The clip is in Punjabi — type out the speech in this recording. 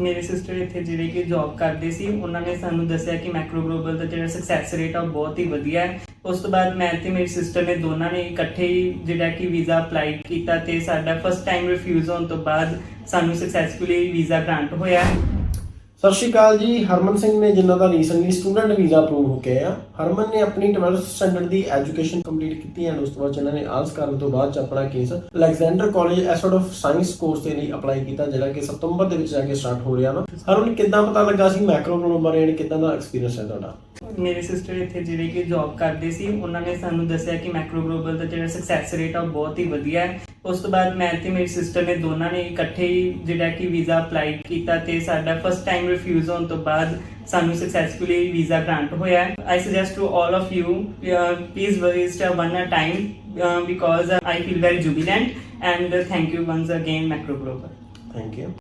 ਮੇਰੇ ਸਿਸਟਰ ਇੱਥੇ ਜਿਹੜੇ ਕਿ ਜੌਬ ਕਰਦੇ ਸੀ, ਉਹਨਾਂ ਨੇ ਸਾਨੂੰ ਦੱਸਿਆ ਕਿ ਮੈਕਰੋ ਗਲੋਬਲ ਦਾ ਜਿਹੜਾ ਸਕਸੈਸ ਰੇਟ ਆ, ਉਹ ਬਹੁਤ ਹੀ ਵਧੀਆ ਹੈ। ਉਸ ਤੋਂ ਬਾਅਦ ਮੈਂ ਤੇ ਮੇਰੀ ਸਿਸਟਰ ਨੇ ਦੋਨਾਂ ਨੇ ਇਕੱਠੇ ਹੀ ਜਿਹੜਾ ਕਿ ਵੀਜ਼ਾ ਅਪਲਾਈ ਕੀਤਾ ਤੇ ਸਾਡਾ ਫਸਟ ਟਾਈਮ ਰਿਫਿਊਜ਼ ਹੋਣ ਤੋਂ ਬਾਅਦ ਸਾਨੂੰ ਸਕਸੈਸਫੁਲੀ ਵੀਜ਼ਾ ਗ੍ਰਾਂਟ ਹੋਇਆ। ਸਤਿ ਸ਼੍ਰੀ ਅਕਾਲ ਜੀ, ਹਰਮਨ ਸਿੰਘ ਨੇ ਜਿਨ੍ਹਾਂ ਦਾ ਰੀਸੈਂਟਲੀ ਸਟੂਡੈਂਟ ਵੀਜ਼ਾ ਅਪਰੂਵ ਹੋ ਕੇ ਆ, ਹਰਮਨ ਨੇ ਆਪਣੀ 12th ਸਟੈਂਡਰਡ ਦੀ ਐਜੂਕੇਸ਼ਨ ਕੰਪਲੀਟ ਕੀਤੀ ਐਂਡ ਉਸ ਤੋਂ ਬਾਅਦ ਇਹਨਾਂ ਨੇ ਆਲਸ ਕਰਨ ਤੋਂ ਬਾਅਦ ਆਪਣਾ case Alexander college associate of science course ਦੇ ਲਈ ਅਪਲਾਈ ਕੀਤਾ, ਜਿਹੜਾ ਕਿ ਸਤੰਬਰ ਦੇ ਵਿੱਚ ਜਾ ਕੇ ਸਟਾਰਟ ਹੋ ਰਿਹਾ ਨਾ ਹਰਮਨ, ਕਿੱਦਾਂ ਪਤਾ ਲੱਗਾ ਸੀ ਮੈਕਰੋ ਗਲੋਬਲ ਕਿੱਦਾਂ ਦਾ ਐਕਸਪੀਰੀਅੰਸ ਹੈ ਤੁਹਾਡਾ? ਮੇਰੇ ਸਿਸਟਰ ਇੱਥੇ ਜਿਹੜੇ ਕਿ ਜੌਬ ਕਰਦੇ ਸੀ, ਉਹਨਾਂ ਨੇ ਸਾਨੂੰ ਦੱਸਿਆ ਕਿ ਮੈਕਰੋ ਗਲੋਬਲ ਦਾ ਜਿਹੜਾ ਸਕਸੈਸ ਰੇਟ ਆ ਉਹ ਬਹੁਤ ਹੀ ਵਧੀਆ ਹੈ। ਉਸ ਤੋਂ ਬਾਅਦ ਮੈਂ ਤੇ ਮੇਰੀ ਸਿਸਟਰ ਨੇ ਦੋਨਾਂ ਨੇ ਇਕੱਠੇ ਹੀ ਜਿਹੜਾ ਕਿ ਵੀਜ਼ਾ ਅਪਲਾਈ ਕੀਤਾ ਤੇ ਸਾਡਾ ਫਸਟ ਟਾਈਮ ਰਿਫਿਊਜ਼ ਹੋਣ ਤੋਂ ਬਾਅਦ ਸਾਨੂੰ ਸਕਸੈਸਫੁਲੀ ਵੀਜ਼ਾ ਗ੍ਰਾਂਟ ਹੋਇਆ I suggest to all of you please waste one a time because I feel very jubilant and thank you once again Macro Global thank you